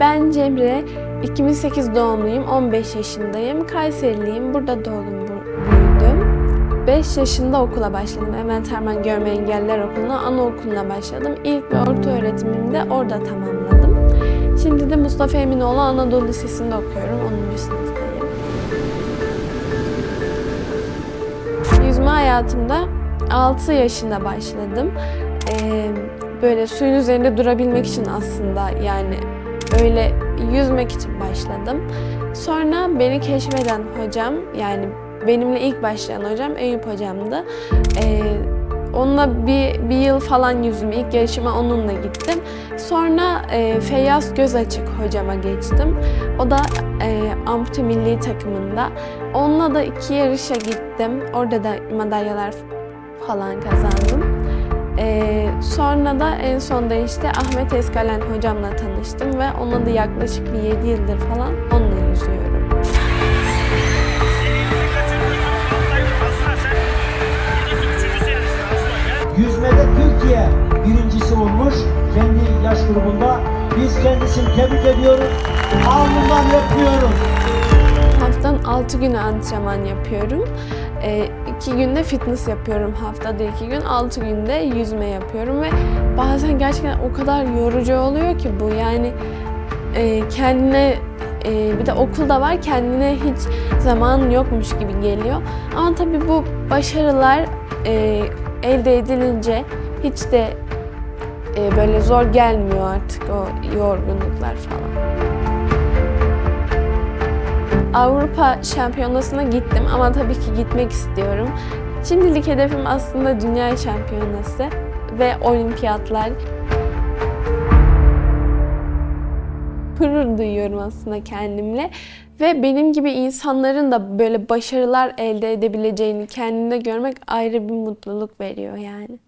Ben Cemre, 2008 doğumluyum, 15 yaşındayım. Kayseriliyim, burada doğdum, büyüdüm. 5 yaşında okula başladım. Hemen Terman Görme Engelliler Okulu'na, anaokuluna başladım. İlk ve orta öğretimimi de orada tamamladım. Şimdi de Mustafa Eminoğlu Anadolu Lisesi'nde okuyorum, 10. sınıftayım. Yüzme hayatımda 6 yaşında başladım. Ee, böyle suyun üzerinde durabilmek için aslında yani öyle yüzmek için başladım. Sonra beni keşfeden hocam yani benimle ilk başlayan hocam Eyüp hocamdı. Ee, onunla bir, bir yıl falan yüzdüm. İlk yarışıma onunla gittim. Sonra e, Feyyaz Gözaçık hocama geçtim. O da e, ampute milli takımında. Onunla da iki yarışa gittim. Orada da madalyalar falan kazandım. Ee, sonra da en sonda işte Ahmet Eskalen hocamla tanıştım ve onunla da yaklaşık bir 7 yıldır falan onunla yüzüyorum. Yüzmede Türkiye birincisi olmuş kendi yaş grubunda. Biz kendisini tebrik ediyoruz. Alnından öpüyoruz. Haftanın 6 günü antrenman yapıyorum. 2 günde fitness yapıyorum haftada 2 gün. 6 günde yüzme yapıyorum ve bazen gerçekten o kadar yorucu oluyor ki bu. Yani e, kendine e, bir de okulda var kendine hiç zaman yokmuş gibi geliyor. Ama tabii bu başarılar e, elde edilince hiç de e, böyle zor gelmiyor artık o yorgunluklar falan. Avrupa Şampiyonası'na gittim ama tabii ki gitmek istiyorum. Şimdilik hedefim aslında Dünya Şampiyonası ve olimpiyatlar. Gurur duyuyorum aslında kendimle ve benim gibi insanların da böyle başarılar elde edebileceğini kendinde görmek ayrı bir mutluluk veriyor yani.